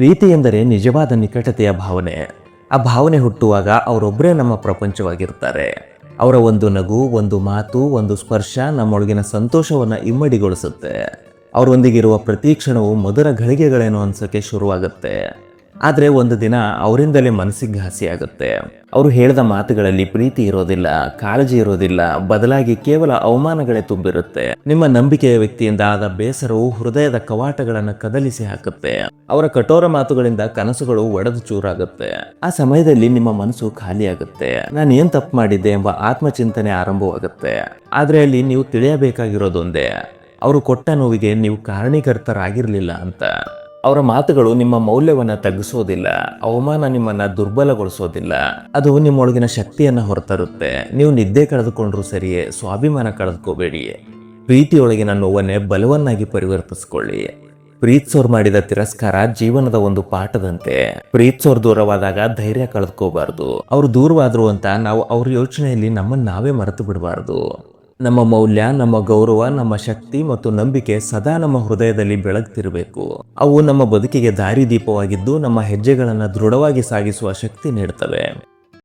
ಪ್ರೀತಿ ಎಂದರೆ ನಿಜವಾದ ನಿಕಟತೆಯ ಭಾವನೆ. ಆ ಭಾವನೆ ಹುಟ್ಟುವಾಗ ಅವರೊಬ್ಬರೇ ನಮ್ಮ ಪ್ರಪಂಚವಾಗಿರ್ತಾರೆ ಅವರ ಒಂದು ನಗು, ಒಂದು ಮಾತು, ಒಂದು ಸ್ಪರ್ಶ ನಮ್ಮೊಳಗಿನ ಸಂತೋಷವನ್ನು ಇಮ್ಮಡಿಗೊಳಿಸುತ್ತೆ. ಅವರೊಂದಿಗಿರುವ ಪ್ರತಿ ಕ್ಷಣವು ಮಧುರ ಘಳಿಗೆಗಳೇನೋ ಅನ್ಸೋಕ್ಕೆ ಶುರುವಾಗುತ್ತೆ. ಆದರೆ ಒಂದು ದಿನ ಅವರಿಂದಲೇ ಮನಸ್ಸಿಗೆ ಘಾಸಿ ಆಗುತ್ತೆ. ಅವರು ಹೇಳಿದ ಮಾತುಗಳಲ್ಲಿ ಪ್ರೀತಿ ಇರೋದಿಲ್ಲ, ಕಾಳಜಿ ಇರೋದಿಲ್ಲ, ಬದಲಾಗಿ ಕೇವಲ ಅವಮಾನಗಳೇ ತುಂಬಿರುತ್ತೆ. ನಿಮ್ಮ ನಂಬಿಕೆಯ ವ್ಯಕ್ತಿಯಿಂದ ಆದ ಬೇಸರವು ಹೃದಯದ ಕವಾಟಗಳನ್ನು ಕದಲಿಸಿ ಹಾಕುತ್ತೆ. ಅವರ ಕಠೋರ ಮಾತುಗಳಿಂದ ಕನಸುಗಳು ಒಡೆದು ಚೂರಾಗುತ್ತೆ. ಆ ಸಮಯದಲ್ಲಿ ನಿಮ್ಮ ಮನಸ್ಸು ಖಾಲಿಯಾಗುತ್ತೆ ನಾನು ಏನ್ ತಪ್ಪು ಮಾಡಿದ್ದೆ ಎಂಬ ಆತ್ಮಚಿಂತನೆ ಆರಂಭವಾಗುತ್ತೆ. ಆದ್ರೆ ಅಲ್ಲಿ ನೀವು ತಿಳಿಯಬೇಕಾಗಿರೋದೊಂದೇ. ಅವರು ಕೊಟ್ಟ ನೋವಿಗೆ ನೀವು ಕಾರಣೀಕರ್ತರಾಗಿರ್ಲಿಲ್ಲ ಅಂತ. ಅವರ ಮಾತುಗಳು ನಿಮ್ಮ ಮೌಲ್ಯವನ್ನ ತಗ್ಗಿಸೋದಿಲ್ಲ, ಅವಮಾನ ನಿಮ್ಮನ್ನ ದುರ್ಬಲಗೊಳಿಸೋದಿಲ್ಲ. ಅದು ನಿಮ್ಮೊಳಗಿನ ಶಕ್ತಿಯನ್ನ ಹೊರತರುತ್ತೆ. ನೀವು ನಿದ್ದೆ ಕಳೆದುಕೊಂಡ್ರೂ ಸರಿಯೇ, ಸ್ವಾಭಿಮಾನ ಕಳೆದುಕೋಬೇಡಿ. ಪ್ರೀತಿಯೊಳಗಿನ ನೋವನ್ನೇ ಬಲವನ್ನಾಗಿ ಪರಿವರ್ತಿಸ್ಕೊಳ್ಳಿ. ಪ್ರೀತ್ಸೋರ್ ಮಾಡಿದ ತಿರಸ್ಕಾರ ಜೀವನದ ಒಂದು ಪಾಠದಂತೆ. ಪ್ರೀತ್ಸೋರ್ ದೂರವಾದಾಗ ಧೈರ್ಯ ಕಳೆದುಕೋಬಾರ್ದು. ಅವ್ರು ದೂರವಾದ್ರು ಅಂತ ನಾವು ಅವ್ರ ಯೋಚನೆಯಲ್ಲಿ ನಮ್ಮನ್ನ ನಾವೇ ಮರೆತು ಬಿಡಬಾರ್ದು. ನಮ್ಮ ಮೌಲ್ಯ, ನಮ್ಮ ಗೌರವ, ನಮ್ಮ ಶಕ್ತಿ ಮತ್ತು ನಂಬಿಕೆ ಸದಾ ನಮ್ಮ ಹೃದಯದಲ್ಲಿ ಬೆಳಗ್ತಿರಬೇಕು. ಅವು ನಮ್ಮ ಬದುಕಿಗೆ ದಾರಿದೀಪವಾಗಿದ್ದು ನಮ್ಮ ಹೆಜ್ಜೆಗಳನ್ನು ದೃಢವಾಗಿ ಸಾಗಿಸುವ ಶಕ್ತಿ ನೀಡುತ್ತವೆ